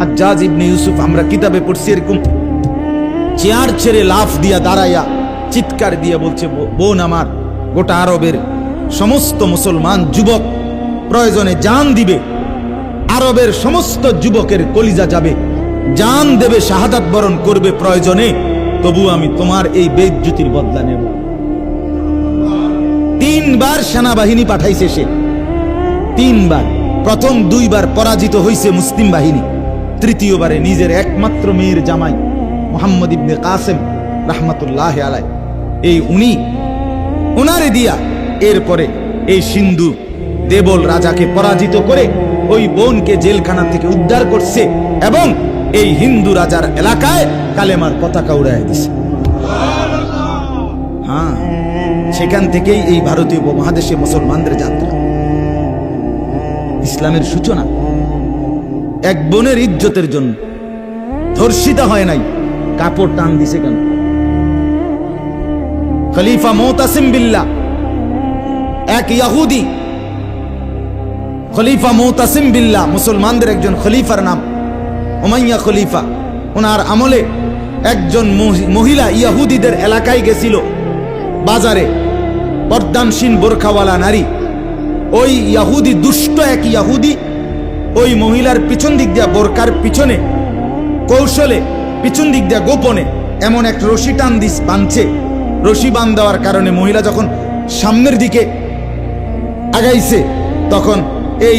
হাজ্জাজ ইবনে ইউসুফ, আমরা কিতাবে পড়ছি এরকম চেয়ার ছেড়ে লাফ দিয়া দাঁড়াইয়া চিৎকার দিয়া বলছে, "ব- বোন আমার, গোটা আরবের সমস্ত মুসলমান যুবক প্রয়োজনে জান দিবে। আরবের সমস্ত যুবকের কলিজা যাবে। জান দেবে, শাহাদাত বরণ করবে প্রয়োজনে। তবু আমি তোমার এই বেজ্জুতির বদলা নেব। তিনবার সেনাবাহিনী পাঠাইছে সে। তিনবার। প্রথম দুইবার পরাজিত হয়েছে মুসলিম বাহিনী। তৃতীয়বারে নিজের একমাত্র মেয়ের জামাই মোহাম্মদ ইবনে কাসেম রাহমাতুল্লাহ আলাই এই উনি ওনারে দিয়া এরপরে এই সিন্ধু দেবল রাজাকে পরাজিত করে ওই বোনকে জেলখানা থেকে উদ্ধার করছে এবং এই হিন্দু রাজার এলাকায় কালেমার পতাকা উড়াই দিছে। হ্যাঁ সেখান থেকেই এই ভারতীয় উপমহাদেশে মুসলমানদের যাত্রা। ইসলামের সূচনা এক বোনের ইজ্জতের জন্য। ধর্ষিতা হয় নাই। কাপড় টান দিছে কেন? খলিফা মোতাসিম বিল্লাহ, এক ইয়াহুদি। খলিফা মোতাসিম বিল্লাহ, মুসলমানদের একজন খলিফার নাম ওমাইয়া খলিফা। ওনার আমলে একজন মহিলা ইয়াহুদিদের এলাকায় গেছিল বাজারে পর্দানসীন বোরখাওয়ালা নারী। ওই ইয়াহুদি দুষ্ট এক ইয়াহুদি ওই মহিলার পিছন দিক দিয়া বোরকার পিছনে, কৌশলে পিছন দিক দিয়া গোপনে এমন এক রশি টান দিস বাঁধছে রশি বান দেওয়ার কারণে মহিলা যখন সামনের দিকে আগাইছে, তখন এই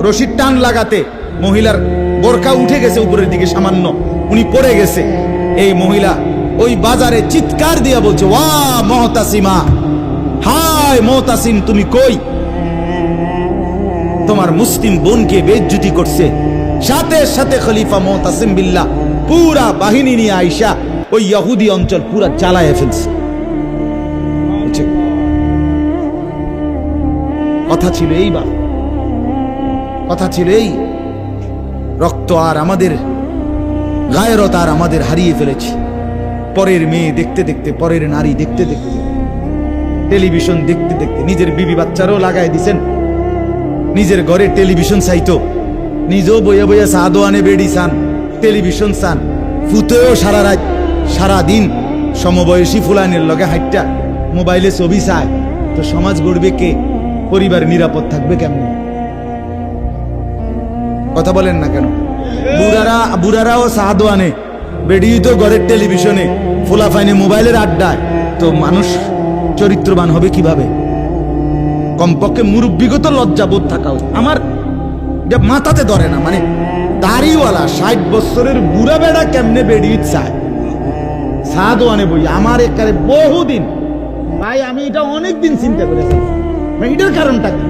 রশির টান লাগাতে মহিলার বোরকা উঠে গেছে উপরের দিকে সামান্য। উনি পড়ে গেছে। এই মহিলা ওই বাজারে চিৎকার দিয়া বলছে, ওয়া মহতাসিমা, হায় মহতাসিম, তুমি কই? তোমার মুসলিম বোনকে বেজ্জুতি করছে। সাথে সাথে খলিফা মোহতাসিম বিল্লাহ পুরা বাহিনী নিয়ে আইসা ওই ইহুদি অঞ্চল পুরা জ্বালায় ফেলছে। কথা ছিল এই বা কথা ছিল এই। রক্ত আর আমাদের, গায়রত আর আমাদের হারিয়ে ফেলেছি। পরের মেয়ে দেখতে দেখতে, পরের নারী দেখতে দেখতে, টেলিভিশন দেখতে দেখতে নিজের বিবি বাচ্চারও লাগাই দিছেন। নিজের ঘরে টেলিভিশন চাইতো। নিজেও বইয়া বইয়া সাদো আনে বেড়ি চান। টেলিভিশন চান। ফুতেও সারা রাত, সারা দিন সমবয়সী ফুলানের লগে হাইটটা মোবাইলে ছবি চায়। তো সমাজ গড়বে কে? পরিবার নিরাপদ থাকবে কেমন? কথা বলেন না কেন? বুড়ারা, বুড়ারাও সাদো আনে। বেডিও তো ঘরের টেলিভিশনে। ফোলা ফাইনে মোবাইলের আড্ডায়। তো মানুষ চরিত্রবান হবে কীভাবে? কমপক্ষে মুরব্বিগত লজ্জাবোধ থাকা আমার মাথাতে ধরে না মানে দাড়িওয়ালা ষাট বছরের বুড়া বেড়া কেমনে বেরিয়ে চায় সাদও আনে বই আমার একারে বহুদিন, ভাই, আমি এটা অনেক দিন চিন্তা করেছি এটার কারণটা কি?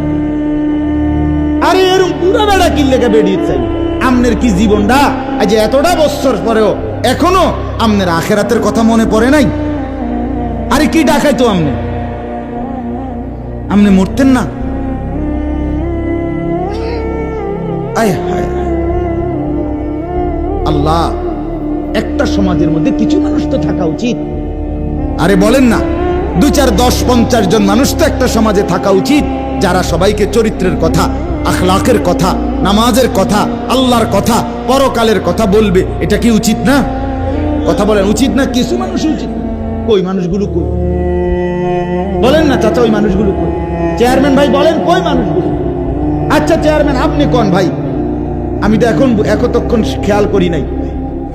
আরে এরকম বুড়া বেড়া কি লেগে বেরিয়ে চাই আমনের কি জীবনটা আজ এতটা বছর পরেও এখনও আমনের আখেরাতের কথা মনে পড়ে নাই? আরে, কি ডাকাই আমনে? আপনি মরতেন না। আল্লাহ, একটা সমাজের মধ্যে কিছু মানুষ তো থাকা উচিত। আরে বলেন না দু চার দশ পঞ্চাশ জন মানুষ তো একটা সমাজে থাকা উচিত, যারা সবাইকে চরিত্রের কথা আখলাকের কথা, নামাজের কথা, আল্লাহর কথা, পরকালের কথা বলবে। এটা কি উচিত না? কথা বলেন, উচিত না? কিছু মানুষ উচিত। ওই মানুষগুলো কই? বলেন না, চাচা, ওই মানুষগুলো কই? চেয়ারম্যান ভাই বলেন, কই মানুষগুলো আচ্ছা চেয়ারম্যান, আপনি কোন ভাই? আমি তো এখন একতক্ষণ খেয়াল করি নাই।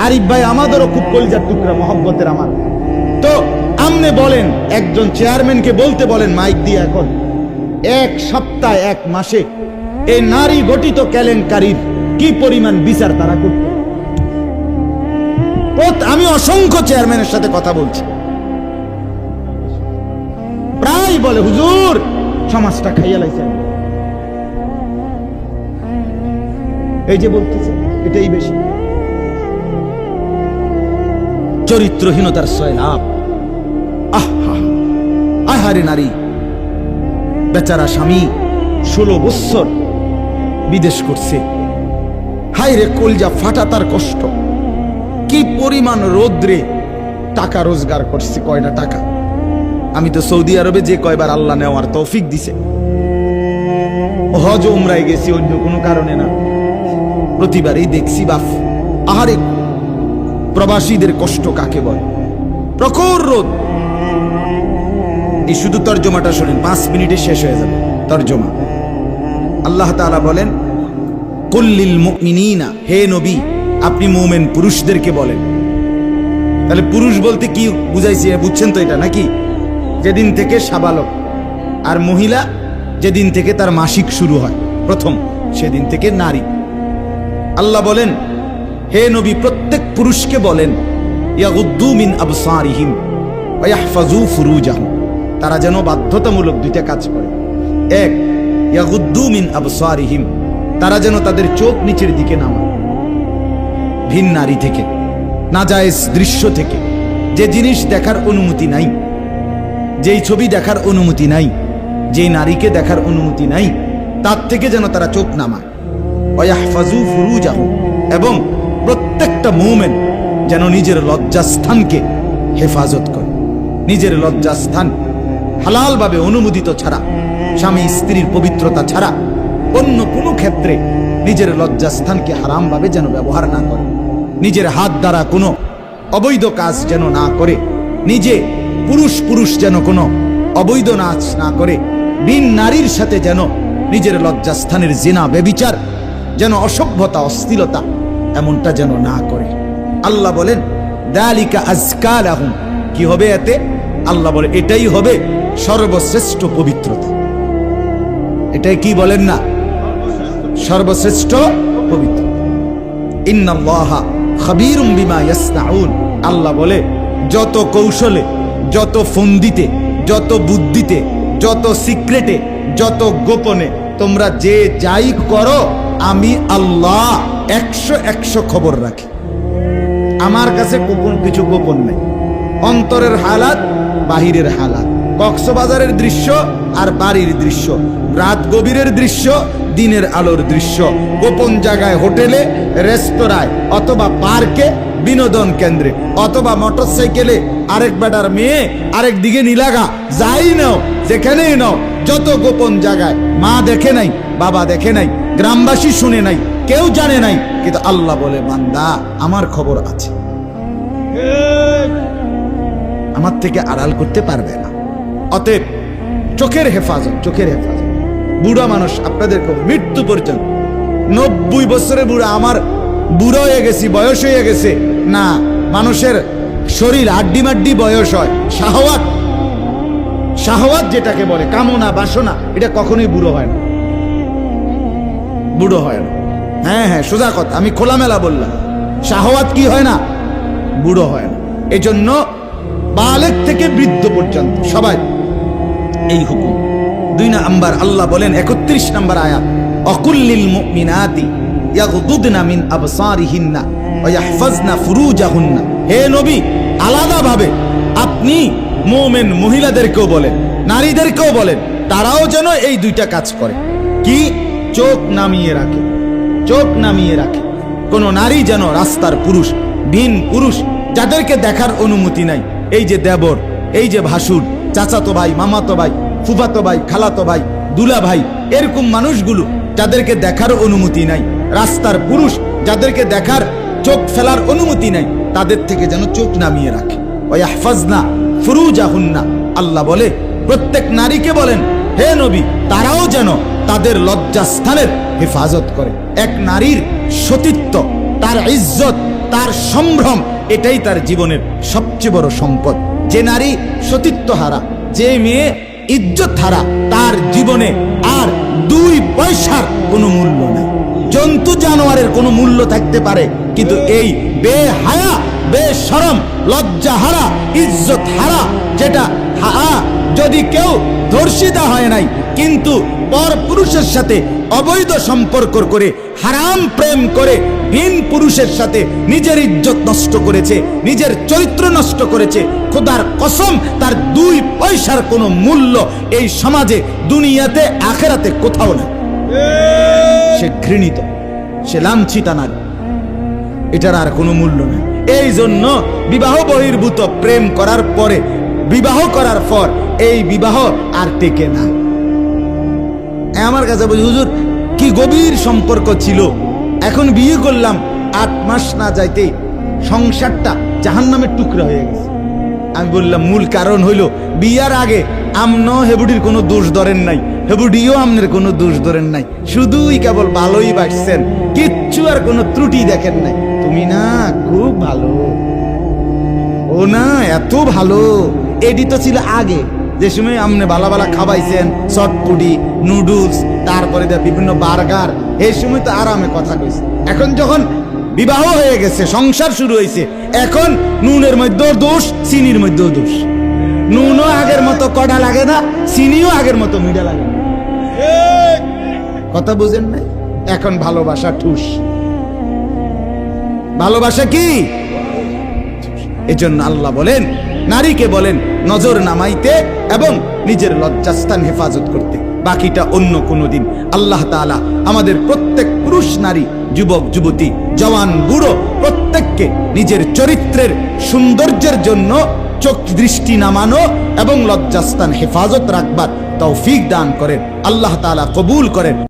আরিফ ভাই আমাদেরও খুব কলিজার টুকরা, মহব্বতের আমার। তো আমনে বলেন, একজন চেয়ারম্যানকে বলতে বলেন মাইক দিয়ে এখন, এক সপ্তাহ, এক মাসে এই নারী গঠিত কেলেঙ্কারির কি পরিমাণ বিচার তারা করত আমি অসংখ্য চেয়ারম্যানের সাথে কথা বলছি। প্রায় বলে, হুজুর সমাজটা খাইয়া লাইছে এই যে বলতেছে, এটাই বেশি। চরিত্রহীনতার সয়লাভ আহা আহারে নারী। বেচারা স্বামী ষোলো বৎসর বিদেশ করছে। হায় রে কলজা ফাটা তার কষ্ট। কি পরিমাণ রোদ্রে টাকা রোজগার করছে কয়টা টাকা? আমি তো সৌদি আরবে যে কয়বার আল্লাহ নেওয়ার তৌফিক দিছে। হজ উমরায় গেছি, অন্য কোনো কারণে না। প্রতিবারই দেখছি বাফ, আহারে প্রবাসীদের কষ্ট কাকে বলে? প্রখর রোদ। এই শুধু তর্জমাটা শোনেন, পাঁচ মিনিটে শেষ হয়ে যাবে তর্জমা। আল্লাহ তাআলা বলেন কুল্লিল মুমিনিনা হে নবী, আপনি মোমেন পুরুষদেরকে বলেন। তাহলে পুরুষ বলতে কি বুঝাইছি? বুঝছেন তো এটা নাকি? যেদিন থেকে সাবালক, আর মহিলা যেদিন থেকে তার মাসিক শুরু হয়, প্রথম সেদিন থেকে নারী। আল্লাহ বলেন, হে নবী, প্রত্যেক পুরুষকে বলেন, ইয়াগুদ্দু মিন আবসারিহিম তারা যেন বাধ্যতামূলক দুইটা কাজ করে। এক, ইয়াগুদ্দু মিন আবসারিহিম, তারা যেন তাদের চোখ নিচের দিকে নামায় ভিন নারী থেকে, নাজায়েজ দৃশ্য থেকে, যে জিনিস দেখার অনুমতি নাই যেই ছবি দেখার অনুমতি নাই, যেই নারীকে দেখার অনুমতি নাই, তার থেকে যেন তারা চোখ নামায়। ওয়াহফাজু ফুরুজাহুম এবং প্রত্যেকটা মুমেন যেন নিজের লজ্জাস্থানকে হেফাজত করে। নিজের লজ্জাস্থান হালালভাবে অনুমোদিত ছাড়া, স্বামী স্ত্রীর পবিত্রতা ছাড়া অন্য কোনো ক্ষেত্রে নিজের লজ্জাস্থানকে হারামভাবে যেন ব্যবহার না করে। নিজের হাত দ্বারা কোনো অবৈধ কাজ যেন না করে। নিজে পুরুষ পুরুষ যেন কোনো অবৈধ নাচ না করে, বিন নারীর সাথে যেন নিজের লজ্জাস্থানের জেনা বেবিচার, যেন অসভ্যতা অস্থিরতা এমনটা যেন না করে। আল্লাহ বলেন, দালিকা আজকাল আহুম কি হবে এতে? আল্লাহ বলে, এটাই হবে সর্বশ্রেষ্ঠ পবিত্রতা। এটাই কি বলেন না? সর্বশ্রেষ্ঠ পবিত্র ইন্নাল্লাহা খাবীরুম বিমা ইয়াসনাউন। আল্লাহ বলে, যত কৌশলে যত ফন্দিতে, যত বুদ্ধিতে, যত সিক্রেটে, যত গোপনে তোমরা যে যাই করো, আমি আল্লাহ একশো একশো খবর রাখি। আমার কাছে গোপন কিছু গোপন নেই। অন্তরের হালাত, বাহিরের হালাত। কক্সবাজারের দৃশ্য আর বাড়ির দৃশ্য। রাত গভীরের দৃশ্য, দিনের আলোর দৃশ্য। গোপন জায়গায় হোটেলে, রেস্তোরাঁয় অথবা পার্কে বিনোদন কেন্দ্রে। অথবা মোটরসাইকেলে আরেক বেটার মেয়ে আরেক দিকে নিলাগা। যাই নাও, যেখানেই নাও, যত গোপন জায়গায়। মা দেখে নাই, বাবা দেখে নাই, গ্রামবাসী শুনে নাই, কেউ জানে নাই, কিন্তু আল্লাহ বলে, বান্দা, আমার খবর আছে। আমার থেকে আড়াল করতে পারবে না। অতএব চোখের হেফাজত চোখের হেফাজত। বুড়া মানুষ আপনাদের মৃত্যু পর্যন্ত। নব্বই বছরের বুড়া আমার বুড়ো হয়ে গেছি, বয়স হয়ে গেছে। না, মানুষের শরীর আড্ডি মাড্ডি বয়স হয়। শাহওয়াত শাহওয়াত যেটাকে বলে, কামনা, বাসনা, এটা কখনোই বুড়ো হয় না। বুড়ো হয় না। হ্যাঁ হ্যাঁ সোজা কথা, আমি খোলামেলা বললাম। শাহওয়াত কি হয় না? বুড়ো হয় না। এজন্য বালেক থেকে বৃদ্ধ পর্যন্ত, সবাই। এই হুকুম। দুই নাম্বার, আল্লাহ বলেন একত্রিশ নাম্বার আয়াত, অকুল্লিল মুমিনাতি ইয়াগদুদনা মিন আবসারিহিন্না ওয়া ইয়াহফাজনা ফুরুজাহুন্না। হে নবী, আলাদাভাবে আপনি মুমিন মহিলাদেরকেও বলেন, নারীদেরকেও বলেন, তারাও যেন এই দুইটা কাজ করে। কি? চোখ নামিয়ে রাখে, চোখ নামিয়ে রাখে। কোন নারী যেন রাস্তার পুরুষ, ভিন পুরুষ, যাদেরকে দেখার অনুমতি নাই, এই যে দেবর, এই যে ভাসুর চাচাতো ভাই, মামাতো ভাই, ফুফাতো ভাই, খালাতো ভাই, দুলা ভাই, এরকম মানুষগুলো যাদেরকে দেখার অনুমতি নাই। রাস্তার পুরুষ যাদেরকে দেখার চোখ ফেলার অনুমতি নাই, তাদের থেকে যেন চোখ নামিয়ে রাখে। ওই আহফাজনা ফুরুজাহুন্না। আল্লাহ বলে, প্রত্যেক নারীকে বলেন, হে নবী, তারাও যেন তাদের লজ্জাস্থানের হেফাজত করে। এক নারীর সতীত্ব, তার ইজ্জত, তার সম্ভ্রম, এটাই তার জীবনের সবচেয়ে বড় সম্পদ। যে নারী সতীত্ব হারা যে মেয়ে ইজ্জত হারা তার জীবনে আর দুই পয়সার কোনো মূল্য নেই। জন্তু জানোয়ারের কোনো মূল্য থাকতে পারে, কিন্তু এই বেহায়া, বেশরম লজ্জা হারা ইজ্জত হারা যেটা হা যদি কেউ ধর্ষিতা হয় নাই, কিন্তু পর পুরুষের সাথে অবৈধ সম্পর্ক করে, হারাম প্রেম করে, ভিন পুরুষের সাথে নিজের ইজ্জত নষ্ট করেছে, নিজের চরিত্র নষ্ট করেছে, খোদার কসম, তার দুই পয়সার কোনো মূল্য এই সমাজে, দুনিয়াতে, আখেরাতে কোথাও না সে ঘৃণিত, সে লাঞ্ছিতা নারী। এটার আর কোনো মূল্য নেই। এই জন্য বিবাহ বহির্ভূত প্রেম করার পরে, বিবাহ করার পর এই বিবাহ আর টেকে না। আমার কাছে বলি, হুজুর, কি গভীর সম্পর্ক ছিল। এখন বিয়ে করলাম, আট মাস না যাইতে সংসারটা জাহান্নামের টুকরা হয়ে গেছে। আমি বললাম, মূল কারণ হইল, বিয়ার আগে আমনো হেবুডির কোনো দোষ ধরেন নাই, হেবুডিও আমনের কোনো দোষ ধরেন নাই। শুধুই কেবল ভালোই বাসছেন কিচ্ছু আর কোনো ত্রুটি দেখেন নাই। তুমি না খুব ভালো। ও না, এত ভালো। এডি তো ছিল আগে। যে সময় আপনি বালা বালা খাবাইছেন চটপুটি নুডলস তারপরে বিভিন্ন বার্গার, এই সময় তো আরামে কথা কইছে। এখন যখন বিবাহ হয়ে গেছে, সংসার শুরু হয়েছে এখন নুনের মধ্যেও দোষ, চিনির মধ্যেও দোষ। নুনও আগের মতো কড়া লাগে না, চিনিও আগের মতো মিডা লাগে না। কথা বুঝেন না এখন ভালোবাসা ঠুস। ভালোবাসা কি? এজন্য আল্লাহ বলেন নারীকে বলেন, নজর নামাইতে এবং নিজের লজ্জাস্থান হেফাজত করতে। বাকিটা অন্য কোনো দিন। আল্লাহ তাআলা আমাদের প্রত্যেক পুরুষ নারী, যুবক, যুবতী, জওয়ান, বুড়ো, প্রত্যেককে নিজের চরিত্রের সৌন্দর্যের জন্য চোখ দৃষ্টি নামানো এবং লজ্জাস্থান হেফাজত রাখবার তৌফিক দান করেন। আল্লাহ তাআলা কবুল করেন।